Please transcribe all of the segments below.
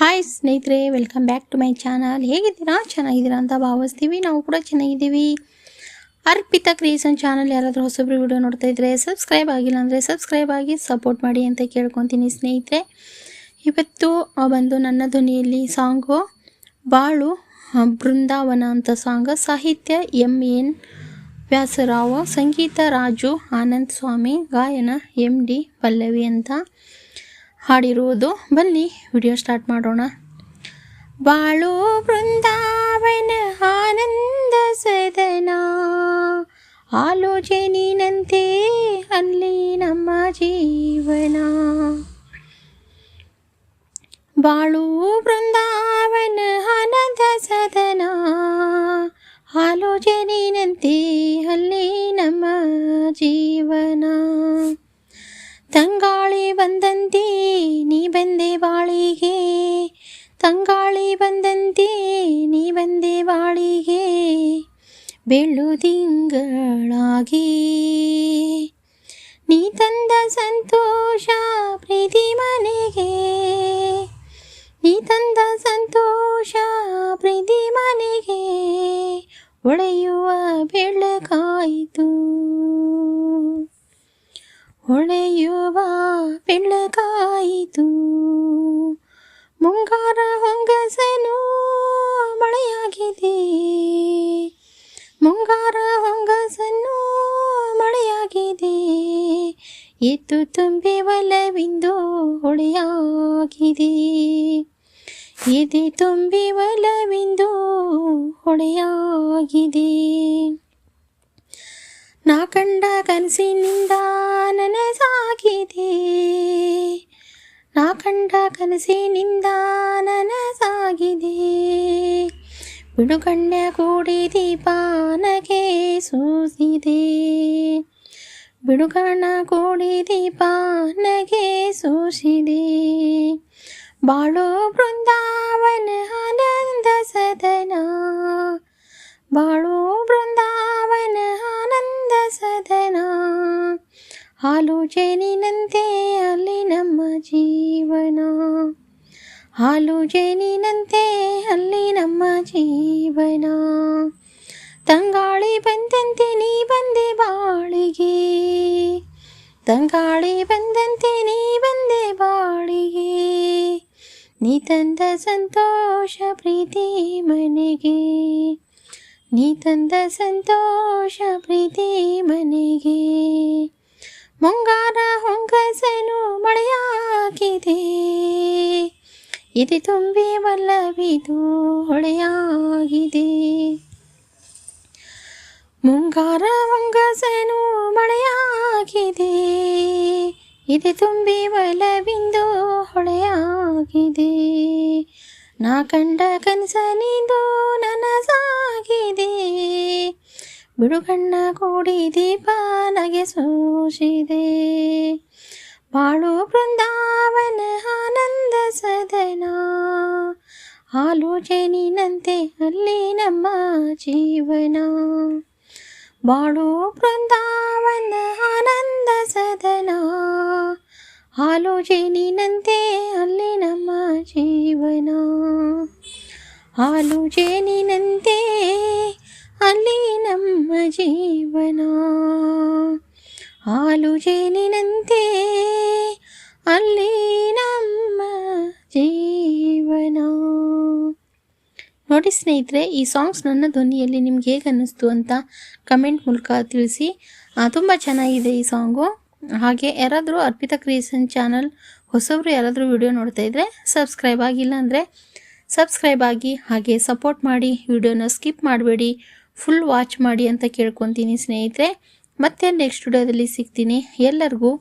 Hi ಸ್ನೇಹಿತರೆ welcome back to my channel ಹೇಗಿದ್ದೀರಾ? ಚೆನ್ನಾಗಿದ್ದೀರಾ ಅಂತ ಭಾವಿಸ್ತೀವಿ. ನಾವು ಕೂಡ ಚೆನ್ನಾಗಿದ್ದೀವಿ. ಅರ್ಪಿತ ಕ್ರಿಯೇಷನ್ ಚಾನಲ್ ಯಾರಾದರೂ ಹೊಸಬ್ರು ವಿಡಿಯೋ ನೋಡ್ತಾ ಇದ್ರೆ ಸಬ್ಸ್ಕ್ರೈಬ್ ಆಗಿಲ್ಲ ಅಂದರೆ ಸಬ್ಸ್ಕ್ರೈಬ್ ಆಗಿ ಸಪೋರ್ಟ್ ಮಾಡಿ ಅಂತ ಕೇಳ್ಕೊತೀನಿ ಸ್ನೇಹಿತರೆ. ಇವತ್ತು ಬಂದು ನನ್ನ ಧ್ವನಿಯಲ್ಲಿ ಸಾಂಗು ಬಾಳು ಬೃಂದಾವನ ಅಂತ ಸಾಂಗ್ ಸಾಹಿತ್ಯ ಎಂ. ಎನ್. ವ್ಯಾಸರಾವ್, ಸಂಗೀತ ರಾಜು ಆನಂದ್ ಸ್ವಾಮಿ, ಗಾಯನ ಎಂ. ಡಿ. ಪಲ್ಲವಿ ಅಂತ. ಹಾಡಿರುವುದು. ಬನ್ನಿ, ವಿಡಿಯೋ ಸ್ಟಾರ್ಟ್ ಮಾಡೋಣ. ಬಾಳು ವೃಂದಾವನ ಆನಂದ ಸದನ. ಆಲೋಚನಿನಂತೆ ಅಲ್ಲಿ ನಮ್ಮ ಜೀವನ. ಬಾಳು ವೃಂದಾವನ ಆನಂದ ಸದನ. ಆಲೋಚನಿನಂತೆ ಅಲ್ಲಿ ನಮ್ಮ ಜೀವನ. ತಂಗಾಳಿ ಬಂದಂತೆ, ನೀ ಬಂದೆ ಬಾಳಿಗೆ. ತಂಗಾಳಿ ಬಂದಂತೆ, ನೀ ಬಂದೆ ಬಾಳಿಗೆ. ಬೆಳ್ಳುದಿಂಗಳಾಗಿ ನೀ ತಂದ ಸಂತೋಷ ಪ್ರೀತಿ ಮನೆಗೆ. ನೀ ತಂದ ಸಂತೋಷ ಪ್ರೀತಿ ಮನೆಗೆ. ಒಳೆಯುವ ಬೆಳಕಾಯಿತು ಹೊಳೆಯುವ ಬೆಳಕಾಯಿತು ಮುಂಗಾರ ಹೊಂಗಸನು ಮಳೆಯಾಗಿದೆ. ಮುಂಗಾರ ಹೊಂಗಸನು ಮಳೆಯಾಗಿದೆ. ಎತ್ತು ತುಂಬಿ ಒಲವಿಂದು ಹೊಳೆಯಾಗಿದೆ. ಎದೆ ತುಂಬಿ ಒಲವಿಂದು ಹೊಳೆಯಾಗಿದೆ. ನಾ ಕಂಡ ಕನಸಿನಿಂದ ನನಸಾಗಿದೆ ನಾ ಕಂಡ ಕನಸಿನಿಂದ ನನಸಾಗಿದೆ ಬಿಡುಗಣ್ಣ ಕೂಡಿ ದೀಪಾನಗೆ ಸೂಸಿದೆ ಬಿಡುಗಣ್ಣ ಕೂಡಿ ದೀಪಾನಗೆ ಸೂಸಿದೆ ಬಾಳು ಬೃಂದಾವನ ಆನಂದ ಸದನ ಬಾಳು ಬೃಂದಾವನ ಆನಂದ ಆಲೋಚನಿನಂತೆ ಅಲ್ಲಿ ನಮ್ಮ ಜೀವನ. ಆಲೋಚನಿನಂತೆ ಅಲ್ಲಿ ನಮ್ಮ ಜೀವನ. ತಂಗಾಳಿ ಬಂದಂತೆ ನೀ ಬಂದೆ ಬಾಳಿಗೆ. ತಂಗಾಳಿ ಬಂದಂತೆ ನೀ ಬಂದೆ ಬಾಳಿಗೆ. ನೀ ತಂದ ಸಂತೋಷ ಪ್ರೀತಿ ಮನೆಗೆ. ನೀ ತಂದ ಸಂತೋಷ ಪ್ರೀತಿ ಮನೆಗೆ. ಮುಂಗಾರ ಹೊಂಗಸನು ಮಳೆಯಾಗಿದೆ. ಇದು ತುಂಬಿ ಒಲ್ಲವಿದು ಹೊಳೆಯಾಗಿದೆ. ಮುಂಗಾರ ಹೊಂಗಸನು ಮಳೆಯಾಗಿದೆ. ಇದು ತುಂಬಿ ಒಲವಿಂದು ಹೊಳೆಯಾಗಿದೆ. ನಾ ಕಂಡ ಕನಸನಿದು ನನಸಾಗಿದೆ. ಬಿಡುಗಣ್ಣ ಕೂಡಿ ದೀಪ ನಗೆ ಸೂಚಿದೆ ಬಾಳು ಬೃಂದಾವನ ಆನಂದ ಸದನ. ಆಲೋಚನಿನಂತೆ ಅಲ್ಲಿ ನಮ್ಮ ಜೀವನ. ಬಾಳು ಬೃಂದಾವನ ಆನಂದ ಸದನ. ಆಲೋಚನಿನಂತೆ ಆಲೋಚನಿನಂತೆ ಅಲ್ಲಿ ನಮ್ಮ ಜೀವನ. ಜೇನಿನಂತೆ ಅಲ್ಲಿ ನಮ್ಮ ಜೀವನ. ನೋಡಿ ಸ್ನೇಹಿತರೆ, ಈ ಸಾಂಗ್ಸ್ ನನ್ನ ಧ್ವನಿಯಲ್ಲಿ ನಿಮ್ಗೆ ಹೇಗೆ ಅನ್ನಿಸ್ತು ಅಂತ ಕಮೆಂಟ್ ಮೂಲಕ ತಿಳಿಸಿ. ತುಂಬ ಚೆನ್ನಾಗಿದೆ ಈ ಸಾಂಗು. ಹಾಗೆ ಯಾರಾದರೂ ಅರ್ಪಿತಾ ಕ್ರಿಯೇಷನ್ ಚಾನಲ್ ಹೊಸಬ್ರು ಯಾರಾದರೂ ವಿಡಿಯೋ ನೋಡ್ತಾ ಇದ್ದರೆ ಸಬ್ಸ್ಕ್ರೈಬ್ ಆಗಿಲ್ಲ ಅಂದರೆ ಸಬ್ಸ್ಕ್ರೈಬ್ ಆಗಿ ಹಾಗೆ ಸಪೋರ್ಟ್ ಮಾಡಿ ವಿಡಿಯೋನ ಸ್ಕಿಪ್ ಮಾಡಬೇಡಿ. ಫುಲ್ ವಾಚ್ ಮಾಡಿ ಅಂತ ಕೇಳ್ಕೊತೀನಿ ಸ್ನೇಹಿತರೆ. ಮತ್ತೆ ನೆಕ್ಸ್ಟ್ ವಿಡಿಯೋದಲ್ಲಿ ಸಿಗ್ತೀನಿ. ಎಲ್ಲರಿಗೂ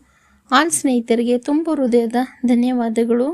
ಆಲ್ ಸ್ನೇಹಿತರಿಗೆ ತುಂಬ ಹೃದಯದ ಧನ್ಯವಾದಗಳು.